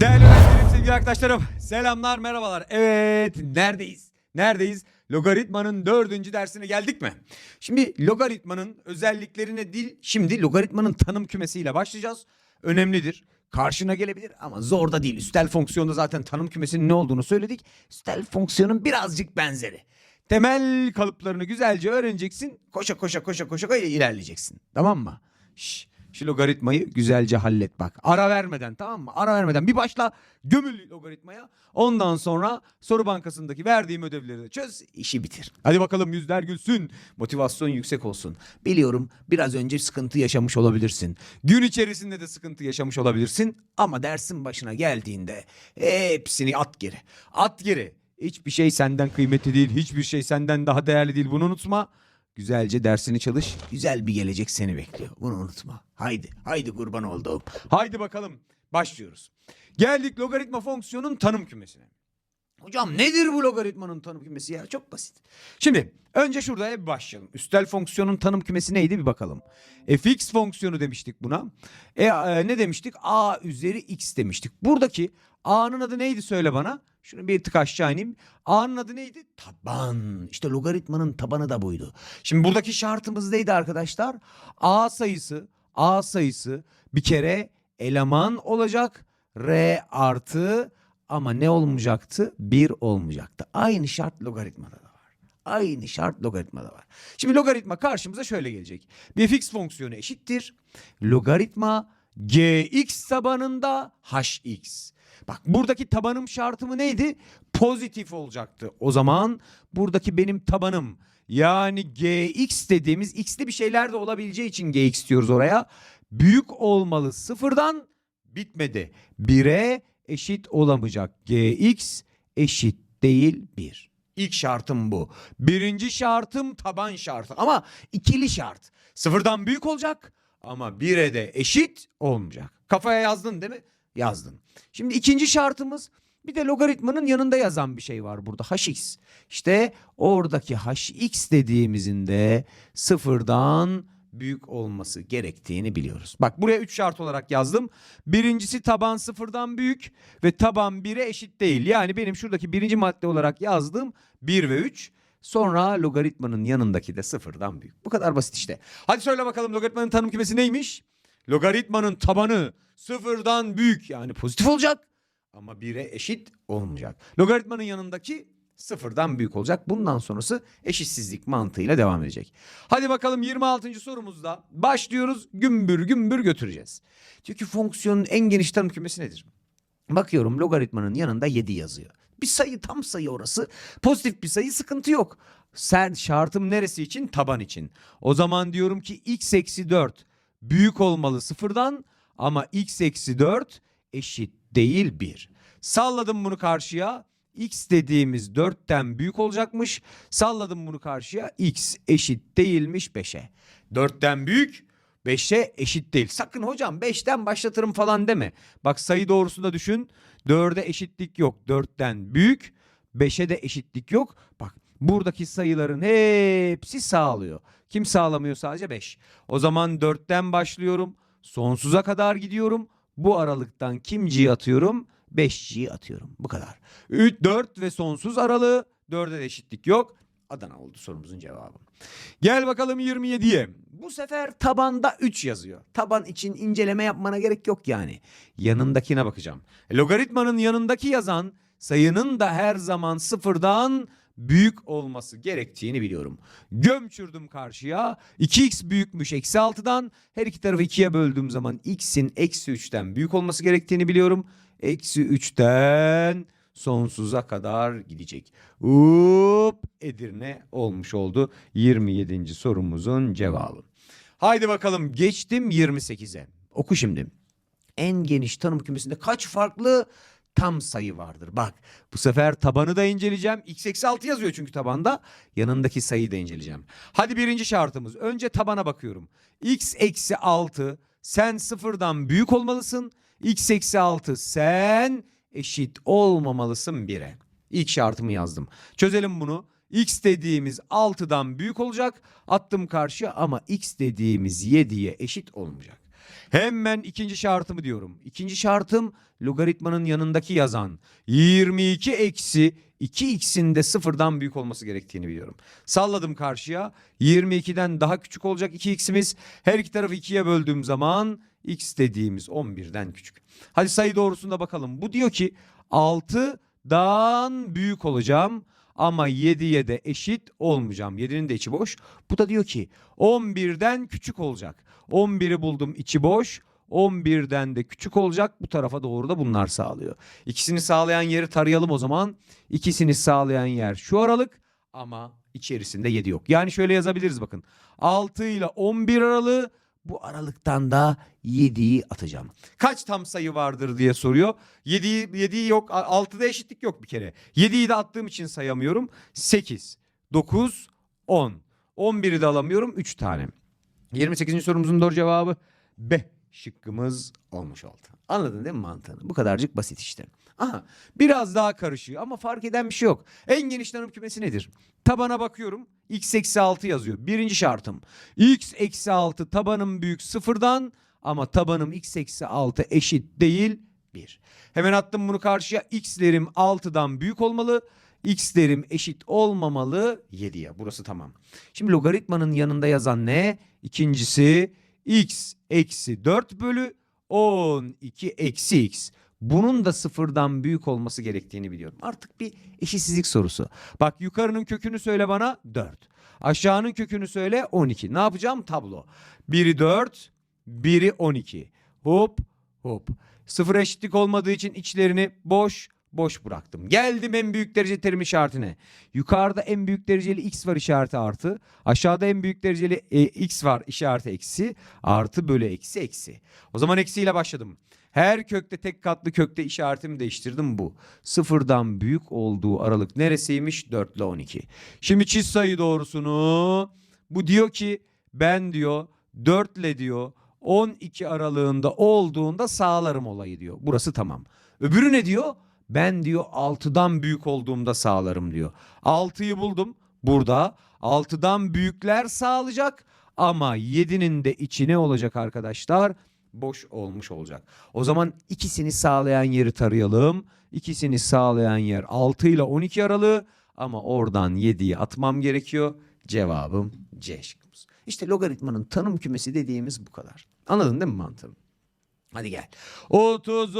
Değerli öğrencilerim, sevgili arkadaşlarım. Selamlar, merhabalar. Evet, neredeyiz? Neredeyiz? Logaritmanın dördüncü dersine geldik mi? Şimdi logaritmanın özelliklerine değil, şimdi logaritmanın tanım kümesiyle başlayacağız. Önemlidir. Karşına gelebilir ama zor da değil. Üstel fonksiyonda zaten tanım kümesinin ne olduğunu söyledik. Üstel fonksiyonun birazcık benzeri. Temel kalıplarını güzelce öğreneceksin. Koşa koşa koşa koşa koşa ilerleyeceksin. Tamam mı? Şş, şu logaritmayı güzelce hallet bak. Ara vermeden tamam mı? Ara vermeden bir başla gömül logaritmaya. Ondan sonra soru bankasındaki verdiğim ödevleri de çöz. işi bitir. Hadi bakalım yüzler gülsün. Motivasyon yüksek olsun. Biliyorum biraz önce sıkıntı yaşamış olabilirsin. Gün içerisinde de sıkıntı yaşamış olabilirsin. Ama dersin başına geldiğinde hepsini at geri. At geri. Hiçbir şey senden kıymetli değil. Hiçbir şey senden daha değerli değil. Bunu unutma. Güzelce dersini çalış. Güzel bir gelecek seni bekliyor. Bunu unutma. Haydi, haydi kurban olduğum. Haydi bakalım başlıyoruz. Geldik logaritma fonksiyonun tanım kümesine. Hocam nedir bu logaritmanın tanım kümesi ya? Çok basit. Şimdi önce şurada bir başlayalım. Üstel fonksiyonun tanım kümesi neydi bir bakalım. fx fonksiyonu demiştik buna. E, e, ne demiştik? a üzeri x demiştik. Buradaki a'nın adı neydi söyle bana. Şunu bir tık aşağı ineyim. A'nın adı neydi? Taban. İşte logaritmanın tabanı da buydu. Şimdi buradaki şartımız neydi arkadaşlar? A sayısı, A sayısı bir kere eleman olacak. R artı ama ne olmayacaktı? 1 olmayacaktı. Aynı şart logaritmada da var. Aynı şart logaritmada var. Şimdi logaritma karşımıza şöyle gelecek. Bir fx fonksiyonu eşittir. Logaritma gx tabanında hx. Bak buradaki tabanım şartımı neydi? Pozitif olacaktı. O zaman buradaki benim tabanım yani gx dediğimiz x'li bir şeyler de olabileceği için gx diyoruz oraya. Büyük olmalı sıfırdan bitmedi. 1'e eşit olamayacak. gx eşit değil 1. İlk şartım bu. Birinci şartım taban şartı ama ikili şart. Sıfırdan büyük olacak ama 1'e de eşit olmayacak. Kafaya yazdın değil mi? Yazdın. Şimdi ikinci şartımız bir de logaritmanın yanında yazan bir şey var burada. hx. İşte oradaki hx dediğimizin de sıfırdan büyük olması gerektiğini biliyoruz. Bak buraya 3 şart olarak yazdım. Birincisi taban sıfırdan büyük ve taban 1'e eşit değil. Yani benim şuradaki birinci madde olarak yazdığım 1 ve 3. Sonra logaritmanın yanındaki de sıfırdan büyük. Bu kadar basit işte. Hadi söyle bakalım logaritmanın tanım kümesi neymiş? Logaritmanın tabanı sıfırdan büyük yani pozitif olacak ama 1'e eşit olmayacak. Logaritmanın yanındaki sıfırdan büyük olacak. Bundan sonrası eşitsizlik mantığıyla devam edecek. Hadi bakalım 26. sorumuzda başlıyoruz. Gümbür gümbür götüreceğiz. Çünkü fonksiyonun en geniş tanım kümesi nedir? Bakıyorum logaritmanın yanında 7 yazıyor. Bir sayı tam sayı orası. Pozitif bir sayı sıkıntı yok. Sen şartım neresi için? Taban için. O zaman diyorum ki x eksi 4 büyük olmalı sıfırdan ama x eksi 4 eşit değil 1. Salladım bunu karşıya. X dediğimiz 4'ten büyük olacakmış. Salladım bunu karşıya. X eşit değilmiş 5'e. 4'ten büyük 5'e eşit değil. Sakın hocam 5'ten başlatırım falan deme. Bak sayı doğrusunda düşün. 4'e eşitlik yok. 4'ten büyük. 5'e de eşitlik yok. Bak buradaki sayıların hepsi sağlıyor. Kim sağlamıyor sadece 5. O zaman 4'ten başlıyorum. Sonsuza kadar gidiyorum. Bu aralıktan kim G atıyorum? 5G atıyorum. Bu kadar. 3, 4 ve sonsuz aralığı. 4'e de eşitlik yok. Adana oldu sorumuzun cevabı. Gel bakalım 27'ye. Bu sefer tabanda 3 yazıyor. Taban için inceleme yapmana gerek yok yani. Yanındakine bakacağım. Logaritmanın yanındaki yazan sayının da her zaman sıfırdan büyük olması gerektiğini biliyorum. Gömçürdüm karşıya. 2x büyükmüş eksi 6'dan. Her iki tarafı 2'ye böldüğüm zaman x'in eksi 3'ten büyük olması gerektiğini biliyorum. Eksi 3'ten sonsuza kadar gidecek. Up Edirne olmuş oldu 27. sorumuzun cevabı. Haydi bakalım geçtim 28'e. Oku şimdi. En geniş tanım kümesinde kaç farklı tam sayı vardır? Bak bu sefer tabanı da inceleyeceğim. X eksi 6 yazıyor çünkü tabanda. Yanındaki sayıyı da inceleyeceğim. Hadi birinci şartımız. Önce tabana bakıyorum. X eksi 6 sen sıfırdan büyük olmalısın. X eksi 6 sen eşit olmamalısın 1'e. İlk şartımı yazdım. Çözelim bunu. X dediğimiz 6'dan büyük olacak. Attım karşıya ama X dediğimiz 7'ye eşit olmayacak. Hemen ikinci şartımı diyorum. İkinci şartım logaritmanın yanındaki yazan 22 eksi 2x'in de sıfırdan büyük olması gerektiğini biliyorum. Salladım karşıya 22'den daha küçük olacak 2x'imiz. Her iki tarafı 2'ye böldüğüm zaman x dediğimiz 11'den küçük. Hadi sayı doğrusunda bakalım. Bu diyor ki 6'dan büyük olacağım ama 7'ye de eşit olmayacağım. 7'nin de içi boş. Bu da diyor ki 11'den küçük olacak. 11'i buldum içi boş. 11'den de küçük olacak. Bu tarafa doğru da bunlar sağlıyor. İkisini sağlayan yeri tarayalım o zaman. İkisini sağlayan yer şu aralık ama içerisinde 7 yok. Yani şöyle yazabiliriz bakın. 6 ile 11 aralığı bu aralıktan da 7'yi atacağım. Kaç tam sayı vardır diye soruyor. 7'yi 7'yi yok. 6'da eşitlik yok bir kere. 7'yi de attığım için sayamıyorum. 8, 9, 10. 11'i de alamıyorum 3 tane. 28. sorumuzun doğru cevabı B şıkkımız olmuş oldu. Anladın değil mi mantığını? Bu kadarcık basit işte. Aha biraz daha karışıyor ama fark eden bir şey yok. En geniş tanım kümesi nedir? Tabana bakıyorum. x eksi 6 yazıyor. Birinci şartım. x eksi 6 tabanım büyük sıfırdan ama tabanım x eksi 6 eşit değil 1. Hemen attım bunu karşıya. x'lerim 6'dan büyük olmalı. X'lerim eşit olmamalı 7'ye. Burası tamam. Şimdi logaritmanın yanında yazan ne? İkincisi x eksi 4 bölü 12 eksi x. Bunun da sıfırdan büyük olması gerektiğini biliyorum. Artık bir eşitsizlik sorusu. Bak yukarının kökünü söyle bana 4. Aşağının kökünü söyle 12. Ne yapacağım? Tablo. Biri 4, biri 12. Hop hop. Sıfır eşitlik olmadığı için içlerini boş boş bıraktım. Geldim en büyük derece terim işaretine. Yukarıda en büyük dereceli x var işareti artı. Aşağıda en büyük dereceli e, x var işareti eksi. Artı bölü eksi eksi. O zaman eksiyle başladım. Her kökte tek katlı kökte işaretimi değiştirdim bu. Sıfırdan büyük olduğu aralık neresiymiş? 4 ile 12. Şimdi çiz sayı doğrusunu. Bu diyor ki ben diyor 4 ile diyor 12 aralığında olduğunda sağlarım olayı diyor. Burası tamam. Öbürü ne diyor? Ben diyor 6'dan büyük olduğumda sağlarım diyor. 6'yı buldum burada. 6'dan büyükler sağlayacak ama 7'nin de içi ne olacak arkadaşlar? Boş olmuş olacak. O zaman ikisini sağlayan yeri tarayalım. İkisini sağlayan yer 6 ile 12 aralığı ama oradan 7'yi atmam gerekiyor. Cevabım C şıkkımız. İşte logaritmanın tanım kümesi dediğimiz bu kadar. Anladın değil mi mantığını? Hadi gel. 30.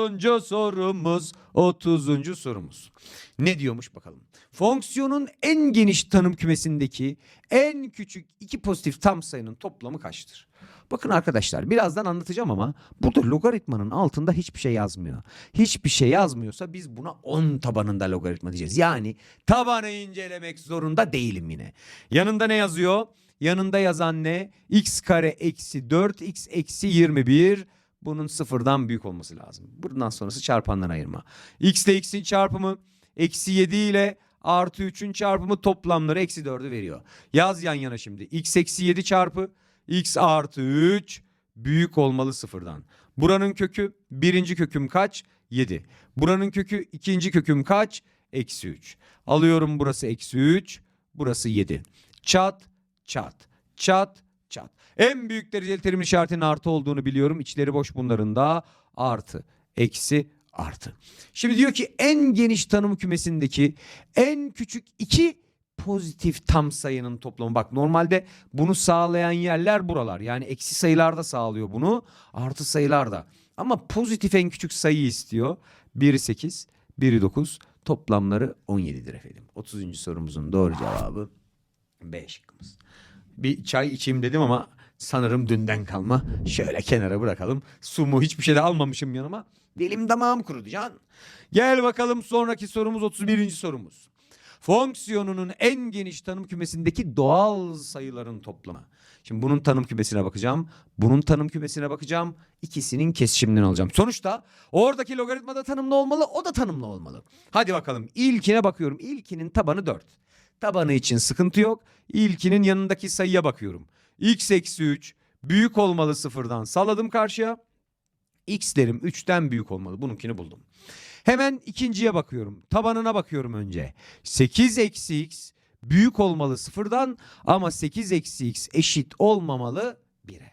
sorumuz. 30. sorumuz. Ne diyormuş bakalım. Fonksiyonun en geniş tanım kümesindeki en küçük iki pozitif tam sayının toplamı kaçtır? Bakın arkadaşlar birazdan anlatacağım ama burada logaritmanın altında hiçbir şey yazmıyor. Hiçbir şey yazmıyorsa biz buna 10 tabanında logaritma diyeceğiz. Yani tabanı incelemek zorunda değilim yine. Yanında ne yazıyor? Yanında yazan ne? x kare eksi 4x eksi 21 bunun sıfırdan büyük olması lazım. Buradan sonrası çarpandan ayırma. X ile x'in çarpımı eksi 7 ile artı 3'ün çarpımı toplamları eksi 4'ü veriyor. Yaz yan yana şimdi. x eksi 7 çarpı x artı 3 büyük olmalı sıfırdan. Buranın kökü birinci köküm kaç? 7. Buranın kökü ikinci köküm kaç? Eksi 3. Alıyorum burası eksi 3. Burası 7. Çat çat çat. En büyük dereceli terim işaretinin artı olduğunu biliyorum. İçleri boş bunların da artı, eksi, artı. Şimdi diyor ki en geniş tanım kümesindeki en küçük iki pozitif tam sayının toplamı. Bak normalde bunu sağlayan yerler buralar. Yani eksi sayılar da sağlıyor bunu. Artı sayılar da. Ama pozitif en küçük sayı istiyor. Biri 8, biri 9. Toplamları 17'dir efendim. 30. sorumuzun doğru cevabı B şıkkımız. Bir çay içeyim dedim ama sanırım dünden kalma. Şöyle kenara bırakalım. Su mu hiçbir şey de almamışım yanıma. Dilim damağım kurudu can. Gel bakalım sonraki sorumuz 31. sorumuz. Fonksiyonunun en geniş tanım kümesindeki doğal sayıların toplamı. Şimdi bunun tanım kümesine bakacağım. Bunun tanım kümesine bakacağım. İkisinin kesişiminden alacağım. Sonuçta oradaki logaritma da tanımlı olmalı, o da tanımlı olmalı. Hadi bakalım. İlkine bakıyorum. İlkinin tabanı 4. Tabanı için sıkıntı yok. İlkinin yanındaki sayıya bakıyorum. X eksi 3 büyük olmalı sıfırdan salladım karşıya. x'lerim 3'ten büyük olmalı. Bununkini buldum. Hemen ikinciye bakıyorum. Tabanına bakıyorum önce. 8 eksi x büyük olmalı sıfırdan ama 8 eksi x eşit olmamalı 1'e.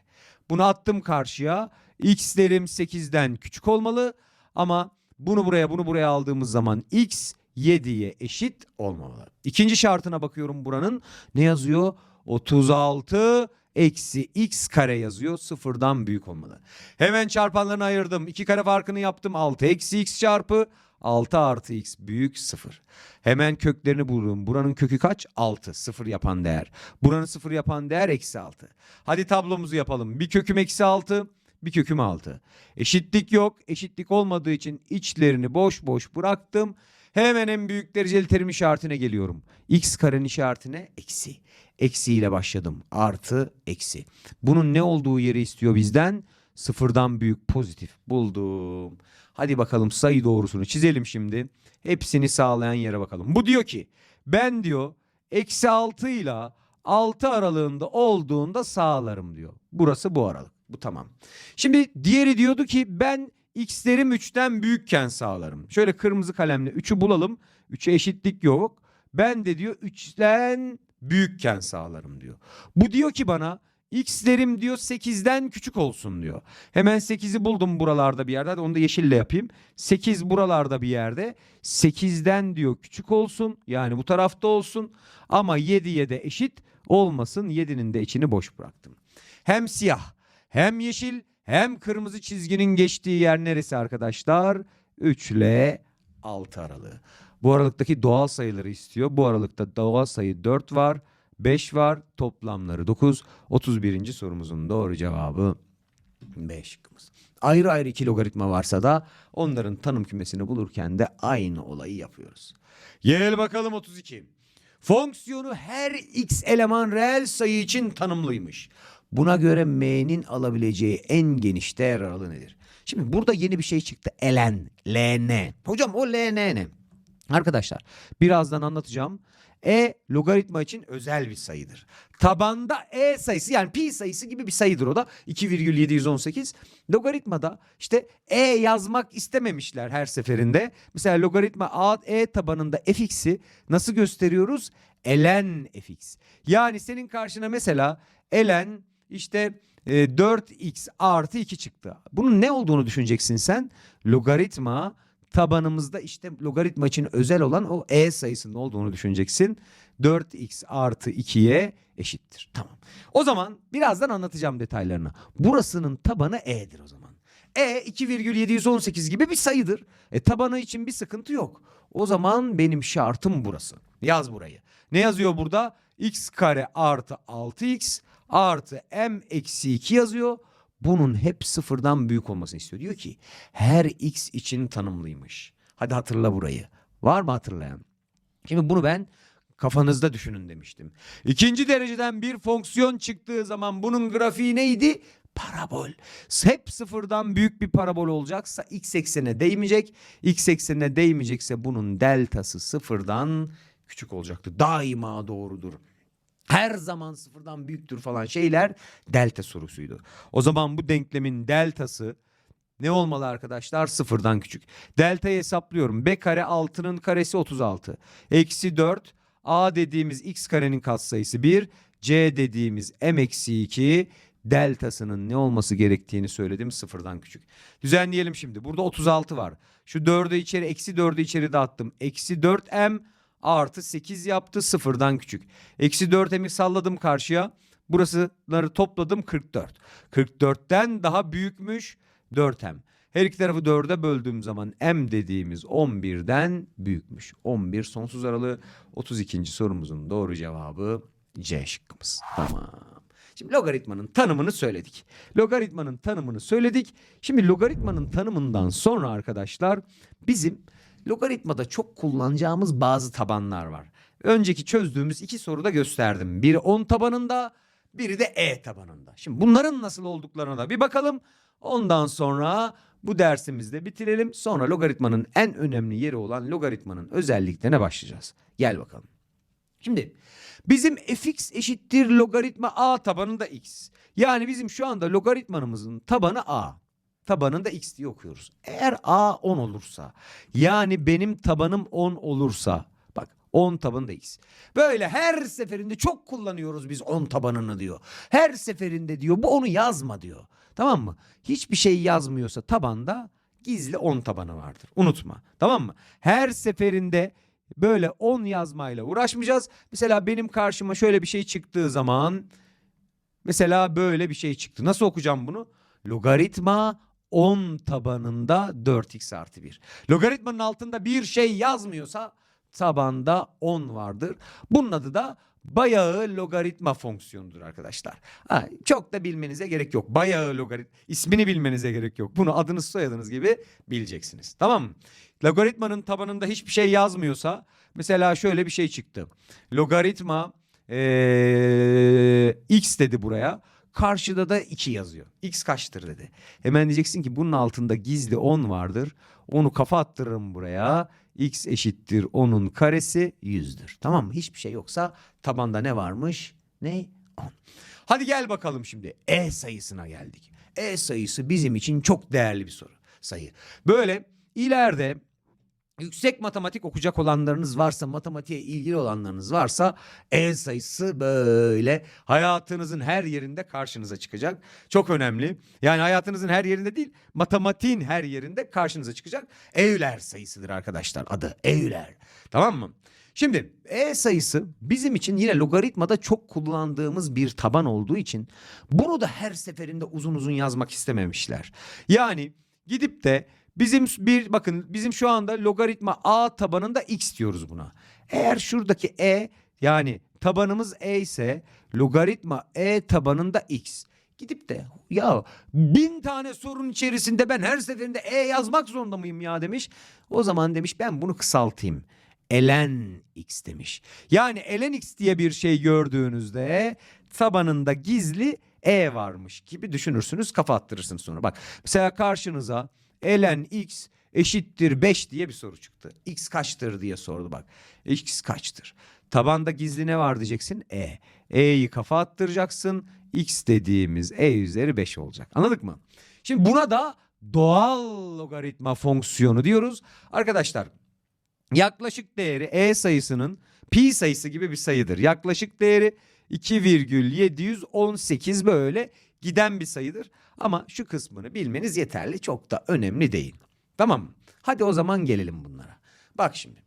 Bunu attım karşıya. x'lerim 8'den küçük olmalı ama bunu buraya bunu buraya aldığımız zaman x 7'ye eşit olmamalı. İkinci şartına bakıyorum buranın. Ne yazıyor? 36 eksi x kare yazıyor. Sıfırdan büyük olmalı. Hemen çarpanlarını ayırdım. 2 kare farkını yaptım. 6 eksi x çarpı 6 artı x büyük 0. Hemen köklerini bulurum. Buranın kökü kaç? 6. 0 yapan değer. Buranın 0 yapan değer eksi 6. Hadi tablomuzu yapalım. Bir köküm eksi 6. Bir köküm 6. Eşitlik yok. Eşitlik olmadığı için içlerini boş boş bıraktım. Hemen en büyük dereceli terim işaretine geliyorum. X karenin işaretine eksi. Eksi ile başladım. Artı eksi. Bunun ne olduğu yeri istiyor bizden? Sıfırdan büyük pozitif buldum. Hadi bakalım sayı doğrusunu çizelim şimdi. Hepsini sağlayan yere bakalım. Bu diyor ki ben diyor eksi 6 ile 6 aralığında olduğunda sağlarım diyor. Burası bu aralık. Bu tamam. Şimdi diğeri diyordu ki ben x'lerim 3'ten büyükken sağlarım. Şöyle kırmızı kalemle 3'ü bulalım. 3'e eşitlik yok. Ben de diyor 3'ten büyükken sağlarım diyor. Bu diyor ki bana x'lerim diyor 8'den küçük olsun diyor. Hemen 8'i buldum buralarda bir yerde. Hadi onu da yeşille yapayım. 8 buralarda bir yerde. 8'den diyor küçük olsun. Yani bu tarafta olsun. Ama 7'ye de eşit olmasın. 7'nin de içini boş bıraktım. Hem siyah hem yeşil hem kırmızı çizginin geçtiği yer neresi arkadaşlar? 3 ile 6 aralığı. Bu aralıktaki doğal sayıları istiyor. Bu aralıkta doğal sayı 4 var. 5 var. Toplamları 9. 31. sorumuzun doğru cevabı 5 şıkkımız. Ayrı ayrı iki logaritma varsa da onların tanım kümesini bulurken de aynı olayı yapıyoruz. Gel bakalım 32. Fonksiyonu her x eleman reel sayı için tanımlıymış. Buna göre m'nin alabileceği en geniş değer aralığı nedir? Şimdi burada yeni bir şey çıktı. ln, ln. Hocam o ln ne? Arkadaşlar birazdan anlatacağım. E logaritma için özel bir sayıdır. Tabanda e sayısı yani pi sayısı gibi bir sayıdır o da 2,718. Logaritmada işte e yazmak istememişler her seferinde. Mesela logaritma a e tabanında fx'i nasıl gösteriyoruz? ln fx. Yani senin karşına mesela ln işte e, 4x artı 2 çıktı. Bunun ne olduğunu düşüneceksin sen? Logaritma tabanımızda işte logaritma için özel olan o e sayısının olduğunu düşüneceksin. 4x artı 2'ye eşittir. Tamam. O zaman birazdan anlatacağım detaylarını. Burasının tabanı e'dir o zaman. E 2,718 gibi bir sayıdır. E tabanı için bir sıkıntı yok. O zaman benim şartım burası. Yaz burayı. Ne yazıyor burada? x kare artı 6x artı m eksi 2 yazıyor. Bunun hep sıfırdan büyük olmasını istiyor. Diyor ki her x için tanımlıymış. Hadi hatırla burayı. Var mı hatırlayan? Şimdi bunu ben kafanızda düşünün demiştim. İkinci dereceden bir fonksiyon çıktığı zaman bunun grafiği neydi? Parabol. Hep sıfırdan büyük bir parabol olacaksa x eksenine değmeyecek. X eksenine değmeyecekse bunun deltası sıfırdan küçük olacaktı. Daima doğrudur her zaman sıfırdan büyüktür falan şeyler delta sorusuydu. O zaman bu denklemin deltası ne olmalı arkadaşlar? Sıfırdan küçük. Delta'yı hesaplıyorum. B kare 6'nın karesi 36. Eksi 4. A dediğimiz x karenin katsayısı 1. C dediğimiz m eksi 2 deltasının ne olması gerektiğini söyledim sıfırdan küçük. Düzenleyelim şimdi. Burada 36 var. Şu 4'ü içeri eksi 4'ü içeri dağıttım. Eksi 4m artı 8 yaptı sıfırdan küçük. Eksi 4m'i salladım karşıya. Burasıları topladım 44. 44'ten daha büyükmüş 4m. Her iki tarafı 4'e böldüğüm zaman m dediğimiz 11'den büyükmüş. 11 sonsuz aralığı 32. sorumuzun doğru cevabı C şıkkımız. Tamam. Şimdi logaritmanın tanımını söyledik. Logaritmanın tanımını söyledik. Şimdi logaritmanın tanımından sonra arkadaşlar bizim logaritmada çok kullanacağımız bazı tabanlar var. Önceki çözdüğümüz iki soruda gösterdim. Biri 10 tabanında, biri de E tabanında. Şimdi bunların nasıl olduklarına da bir bakalım. Ondan sonra bu dersimizde bitirelim. Sonra logaritmanın en önemli yeri olan logaritmanın özelliklerine başlayacağız. Gel bakalım. Şimdi bizim fx eşittir logaritma a tabanında x. Yani bizim şu anda logaritmanımızın tabanı a tabanında x diye okuyoruz. Eğer a 10 olursa yani benim tabanım 10 olursa bak 10 tabanında x. Böyle her seferinde çok kullanıyoruz biz 10 tabanını diyor. Her seferinde diyor bu onu yazma diyor. Tamam mı? Hiçbir şey yazmıyorsa tabanda gizli 10 tabanı vardır. Unutma. Tamam mı? Her seferinde böyle 10 yazmayla uğraşmayacağız. Mesela benim karşıma şöyle bir şey çıktığı zaman mesela böyle bir şey çıktı. Nasıl okuyacağım bunu? Logaritma 10 tabanında 4x artı 1. Logaritmanın altında bir şey yazmıyorsa tabanda 10 vardır. Bunun adı da bayağı logaritma fonksiyonudur arkadaşlar. Ha, çok da bilmenize gerek yok. Bayağı logarit ismini bilmenize gerek yok. Bunu adınız soyadınız gibi bileceksiniz. Tamam mı? Logaritmanın tabanında hiçbir şey yazmıyorsa mesela şöyle bir şey çıktı. Logaritma ee, x dedi buraya. Karşıda da 2 yazıyor. X kaçtır dedi. Hemen diyeceksin ki bunun altında gizli 10 vardır. Onu kafa attırırım buraya. X eşittir 10'un karesi 100'dür. Tamam mı? Hiçbir şey yoksa tabanda ne varmış? Ne? 10. Hadi gel bakalım şimdi. E sayısına geldik. E sayısı bizim için çok değerli bir soru sayı. Böyle ileride yüksek matematik okuyacak olanlarınız varsa, matematiğe ilgili olanlarınız varsa E sayısı böyle hayatınızın her yerinde karşınıza çıkacak. Çok önemli. Yani hayatınızın her yerinde değil, matematiğin her yerinde karşınıza çıkacak. Euler sayısıdır arkadaşlar adı. Euler. Tamam mı? Şimdi E sayısı bizim için yine logaritmada çok kullandığımız bir taban olduğu için bunu da her seferinde uzun uzun yazmak istememişler. Yani gidip de bizim bir bakın bizim şu anda logaritma A tabanında x diyoruz buna. Eğer şuradaki E yani tabanımız E ise logaritma E tabanında x. Gidip de ya bin tane sorun içerisinde ben her seferinde E yazmak zorunda mıyım ya demiş. O zaman demiş ben bunu kısaltayım ln x demiş. Yani ln x diye bir şey gördüğünüzde tabanında gizli e varmış gibi düşünürsünüz kafa attırırsınız sonra. Bak mesela karşınıza ln x eşittir 5 diye bir soru çıktı. x kaçtır diye sordu bak. x kaçtır? Tabanda gizli ne var diyeceksin? E. E'yi kafa attıracaksın. X dediğimiz E üzeri 5 olacak. Anladık mı? Şimdi buna da doğal logaritma fonksiyonu diyoruz. Arkadaşlar Yaklaşık değeri e sayısının pi sayısı gibi bir sayıdır. Yaklaşık değeri 2,718 böyle giden bir sayıdır. Ama şu kısmını bilmeniz yeterli. Çok da önemli değil. Tamam mı? Hadi o zaman gelelim bunlara. Bak şimdi.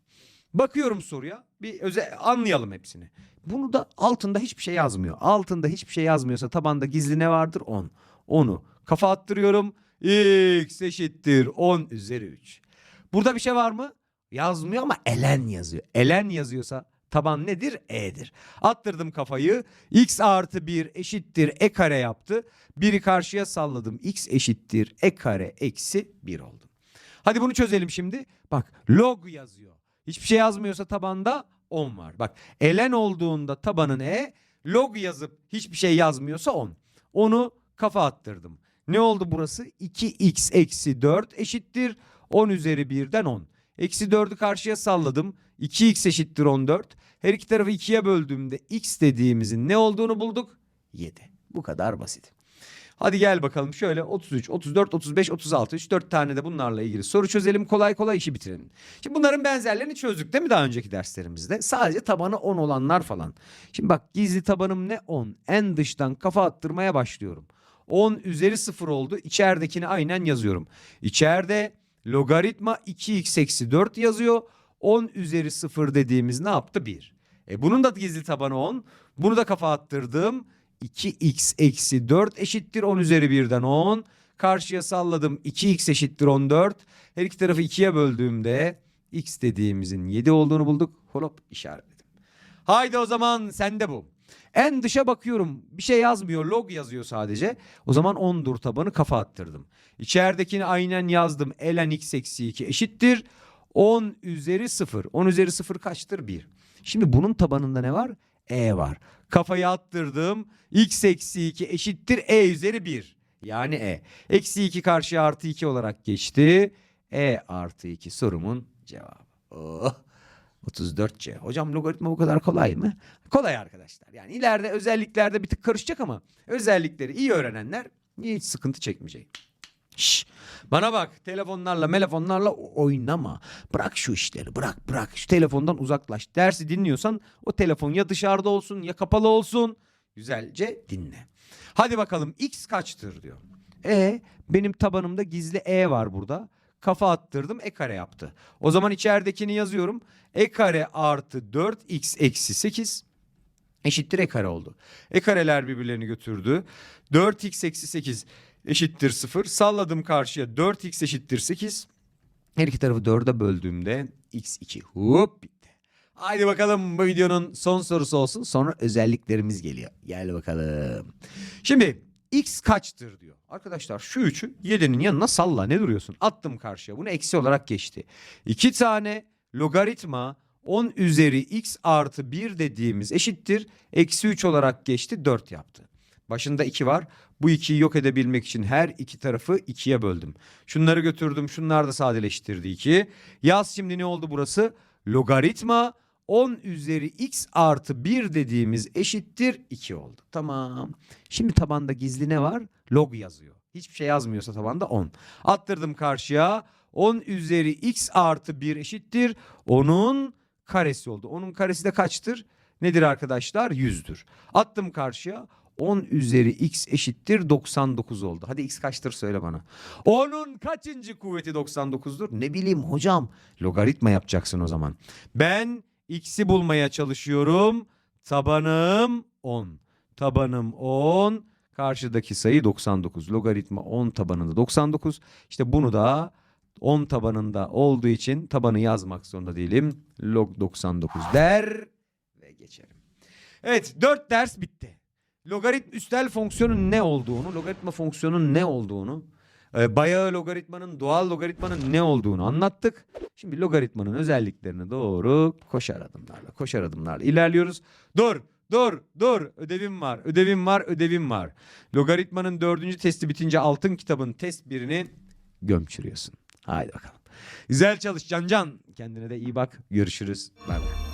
Bakıyorum soruya. Bir öze anlayalım hepsini. Bunu da altında hiçbir şey yazmıyor. Altında hiçbir şey yazmıyorsa tabanda gizli ne vardır? 10. 10'u kafa attırıyorum. X eşittir 10 üzeri 3. Burada bir şey var mı? Yazmıyor ama elen yazıyor. Elen yazıyorsa taban nedir? E'dir. Attırdım kafayı. X artı 1 eşittir E kare yaptı. Biri karşıya salladım. X eşittir E kare eksi 1 oldu. Hadi bunu çözelim şimdi. Bak log yazıyor. Hiçbir şey yazmıyorsa tabanda 10 var. Bak elen olduğunda tabanın E. Log yazıp hiçbir şey yazmıyorsa 10. Onu kafa attırdım. Ne oldu burası? 2x eksi 4 eşittir 10 üzeri 1'den 10. Eksi 4'ü karşıya salladım. 2x eşittir 14. Her iki tarafı 2'ye böldüğümde x dediğimizin ne olduğunu bulduk? 7. Bu kadar basit. Hadi gel bakalım şöyle 33, 34, 35, 36. 3-4 tane de bunlarla ilgili soru çözelim. Kolay kolay işi bitirelim. Şimdi bunların benzerlerini çözdük değil mi daha önceki derslerimizde? Sadece tabanı 10 olanlar falan. Şimdi bak gizli tabanım ne 10. En dıştan kafa attırmaya başlıyorum. 10 üzeri 0 oldu. İçeridekini aynen yazıyorum. İçeride logaritma 2x eksi 4 yazıyor. 10 üzeri 0 dediğimiz ne yaptı? 1. E bunun da gizli tabanı 10. Bunu da kafa attırdım. 2x eksi 4 eşittir 10 üzeri 1'den 10. Karşıya salladım 2x eşittir 14. Her iki tarafı 2'ye böldüğümde x dediğimizin 7 olduğunu bulduk. Hop işaretledim. Haydi o zaman sende bu. En dışa bakıyorum bir şey yazmıyor log yazıyor sadece. O zaman 10'dur tabanı kafa attırdım. İçeridekini aynen yazdım. ln x eksi 2 eşittir. 10 üzeri 0. 10 üzeri 0 kaçtır? 1. Şimdi bunun tabanında ne var? E var. Kafayı attırdım. X eksi 2 eşittir E üzeri 1. Yani E. Eksi 2 karşıya artı 2 olarak geçti. E artı 2 sorumun cevabı. Oh. 34C. Hocam logaritma bu kadar kolay mı? Kolay arkadaşlar. Yani ileride özelliklerde bir tık karışacak ama özellikleri iyi öğrenenler hiç sıkıntı çekmeyecek. Şş, bana bak telefonlarla telefonlarla oynama. Bırak şu işleri bırak bırak şu telefondan uzaklaş. Dersi dinliyorsan o telefon ya dışarıda olsun ya kapalı olsun. Güzelce dinle. Hadi bakalım x kaçtır diyor. E benim tabanımda gizli E var burada. Kafa attırdım e kare yaptı. O zaman içeridekini yazıyorum. E kare artı 4x eksi 8 eşittir e kare oldu. E kareler birbirlerini götürdü. 4x eksi 8 eşittir 0. Salladım karşıya 4x eşittir 8. Her iki tarafı 4'e böldüğümde x2 hop bitti. Haydi bakalım bu videonun son sorusu olsun. Sonra özelliklerimiz geliyor. Gel bakalım. Şimdi x kaçtır diyor. Arkadaşlar şu üçü 7'nin yanına salla ne duruyorsun? Attım karşıya bunu eksi olarak geçti. İki tane logaritma 10 üzeri x artı 1 dediğimiz eşittir. Eksi 3 olarak geçti 4 yaptı. Başında 2 var. Bu 2'yi yok edebilmek için her iki tarafı 2'ye böldüm. Şunları götürdüm. Şunlar da sadeleştirdi 2. Yaz şimdi ne oldu burası? Logaritma 10 üzeri x artı 1 dediğimiz eşittir 2 oldu. Tamam. Şimdi tabanda gizli ne var? Log yazıyor. Hiçbir şey yazmıyorsa tabanda 10. Attırdım karşıya. 10 üzeri x artı 1 eşittir. Onun karesi oldu. Onun karesi de kaçtır? Nedir arkadaşlar? 100'dür. Attım karşıya. 10 üzeri x eşittir 99 oldu. Hadi x kaçtır söyle bana. 10'un kaçıncı kuvveti 99'dur? Ne bileyim hocam. Logaritma yapacaksın o zaman. Ben x'i bulmaya çalışıyorum. Tabanım 10. Tabanım 10. Karşıdaki sayı 99. Logaritma 10 tabanında 99. İşte bunu da 10 tabanında olduğu için tabanı yazmak zorunda değilim. Log 99 der ve geçerim. Evet 4 ders bitti. Logaritm üstel fonksiyonun ne olduğunu, logaritma fonksiyonun ne olduğunu, e, bayağı logaritmanın, doğal logaritmanın ne olduğunu anlattık. Şimdi logaritmanın özelliklerine doğru koşar adımlarla, koşar adımlarla ilerliyoruz. Dur, dur, dur. Ödevim var, ödevim var, ödevim var. Logaritmanın dördüncü testi bitince altın kitabın test birini gömçürüyorsun. Haydi bakalım. Güzel çalış Can Can. Kendine de iyi bak. Görüşürüz. Bay bay.